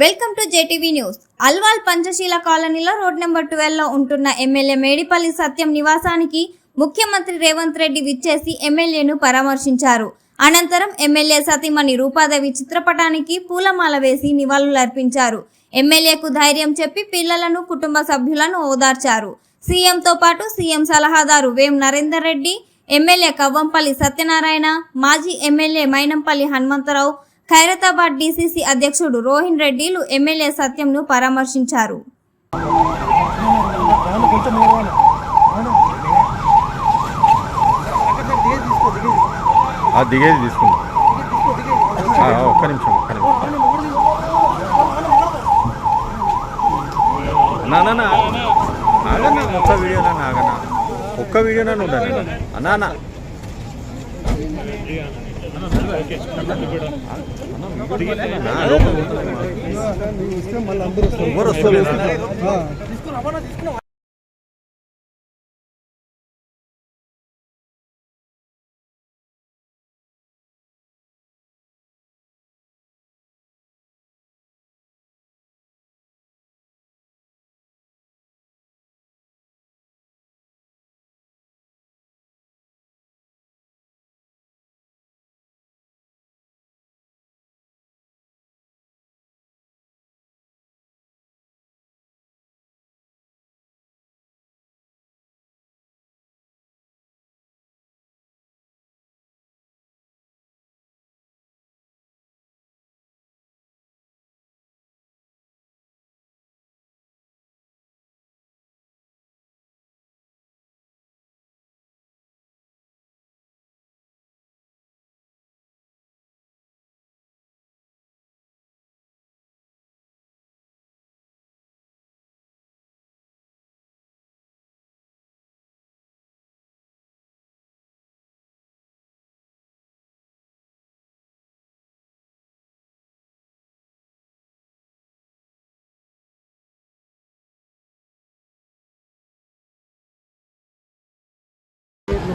Welcome to JTV news. Alwal Panchsheel కాలనీలో road number ట్వెల్వ్లో ఉంటున్న MLA Medipalli సత్యం నివాసానికి ముఖ్యమంత్రి రేవంత్ రెడ్డి విచ్చేసి ఎమ్మెల్యేను పరామర్శించారు. అనంతరం ఎమ్మెల్యే సతీమణి రూపాదేవి చిత్రపటానికి పూలమాల వేసి నివాళులర్పించారు. ఎమ్మెల్యేకు ధైర్యం చెప్పి పిల్లలను కుటుంబ సభ్యులను ఓదార్చారు. సీఎంతో పాటు సీఎం సలహాదారు వేం నరేందర్ రెడ్డి ఎమ్మెల్యే కవ్వంపల్లి సత్యనారాయణ మాజీ ఎమ్మెల్యే మైనంపల్లి హనుమంతరావు ఖైరతాబాద్ డీసీసీ అధ్యక్షుడు రోహిన్ రెడ్డిలు ఎమ్మెల్యే సత్యంను పరామర్శించారు. దిగేది తీసుకుందాం. ఒక్క నిమిషం ఒక్క నిమిషం. ఆగన్నా ఒక్క ఆగన్నా ఒక్క అన్నా ఎవరు వస్తారు